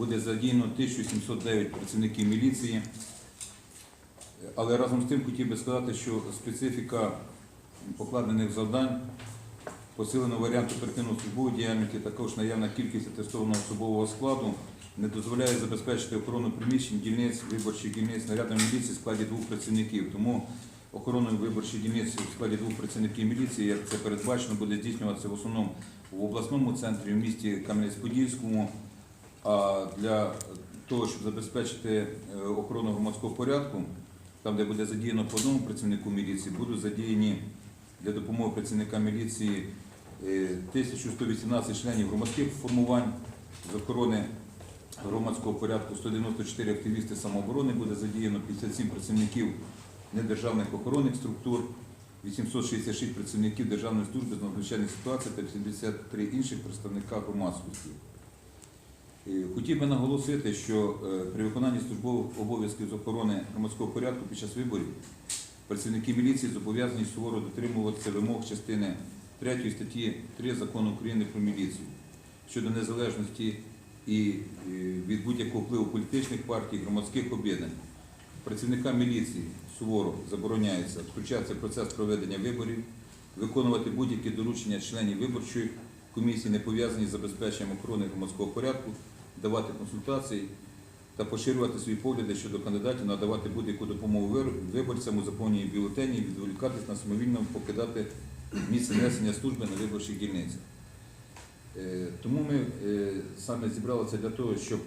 буде задіяно 1709 працівників міліції. Але разом з тим хотів би сказати, що специфіка покладених завдань, посиленого варіанту оперативної службової діяльності, також наявна кількість атестованого особового складу не дозволяє забезпечити охорону приміщень, дільниць, виборчих дільниць нарядами міліції в складі двох працівників. Тому охороною виборчих дільниць в складі двох працівників міліції, як це передбачено, буде здійснюватися в основному в обласному центрі, в місті Кам'янець-Подільському. А для того, щоб забезпечити е, охорону громадського порядку, там, де буде задіяно по одному працівнику міліції, будуть задіяні для допомоги працівникам міліції е, 1118 членів громадських формувань з охорони громадського порядку, 194 активісти самооборони буде задіяно, 57 працівників недержавних охоронних структур, 866 працівників Державної служби з надзвичайних ситуацій та 83 інших представника громадськості. Хотів би наголосити, що е, при виконанні службових обов'язків з охорони громадського порядку під час виборів працівники міліції зобов'язані суворо дотримуватися вимог частини 3 статті 3 Закону України про міліцію щодо незалежності і е, від будь-якого впливу політичних партій, громадських об'єднань. Працівникам міліції суворо забороняється втручатися в процес проведення виборів, виконувати будь-які доручення членів виборчої комісії, не пов'язані з забезпеченням охорони громадського порядку, давати консультації та поширювати свої погляди щодо кандидатів, надавати будь-яку допомогу виборцям у заповненні бюлетенів, відволікатись на самовільно покидати місце несення служби на виборчих дільницях. Е, Тому ми е, саме зібралися для того, щоб